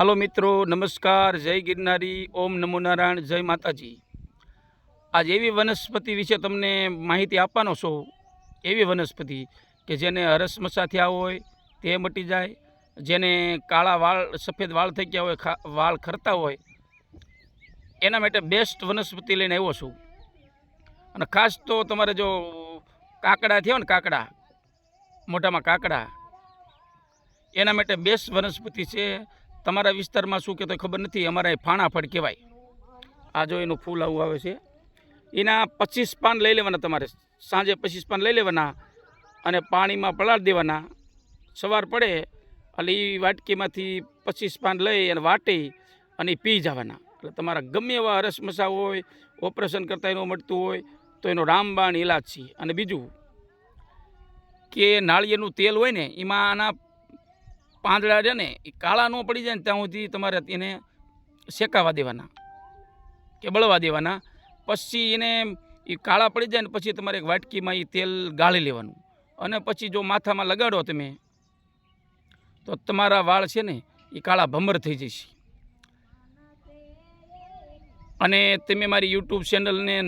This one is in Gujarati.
હાલો મિત્રો, નમસ્કાર, જય ગિરનારી, ઓમ નમો નારાયણ, જય માતાજી. આજ એવી વનસ્પતિ વિશે તમને માહિતી આપવાનો છું. એવી વનસ્પતિ કે જેને હરસમસા થયા હોય, તે મટી જાય, જેને કાળા વાળ, સફેદ વાળ થઈ ગયા હોય વાળ ખરતા હોય, એના માટે બેસ્ટ વનસ્પતિ લઈને આવ્યો છું. અને ખાસ તો તમારે જો કાકડા થયો ને કાકડા મોઢામાં કાકડા, એના માટે બેસ્ટ વનસ્પતિ છે તમારા વિસ્તારમાં શું કહેતો ખબર નથી, અમારા ફાણાફળ કહેવાય. આ જો એનું ફૂલ આવું આવે છે. એના પચીસ પાન લઈ લેવાના તમારે. સાંજે પચીસ પાન લઈ લેવાના અને પાણીમાં પલાળી દેવાના. સવાર પડે એટલે એ વાટકીમાંથી પચીસ પાન લઈ અને વાટી અને પી જવાના. એટલે તમારા ગમે એવા હરસમસા હોય, ઓપરેશન કરતાં એનું મળતું હોય, તો એનો રામબાણ ઇલાજ છે. અને બીજું કે નાળિયેરનું તેલ હોય ને, એમાં આના પાંદડા છે ને, એ કાળા ન પડી જાય ને ત્યાં સુધી તમારે એને શેકાવા દેવાના કે બળવા દેવાના. પછી એને એ કાળા પડી જાય ને પછી તમારે એક વાટકીમાં એ તેલ ગાળી લેવાનું. અને પછી જો માથામાં લગાડો તમે, તો તમારા વાળ છે ને, એ કાળા ભમર થઈ જશે. અને તમે મારી યુટ્યુબ ચેનલને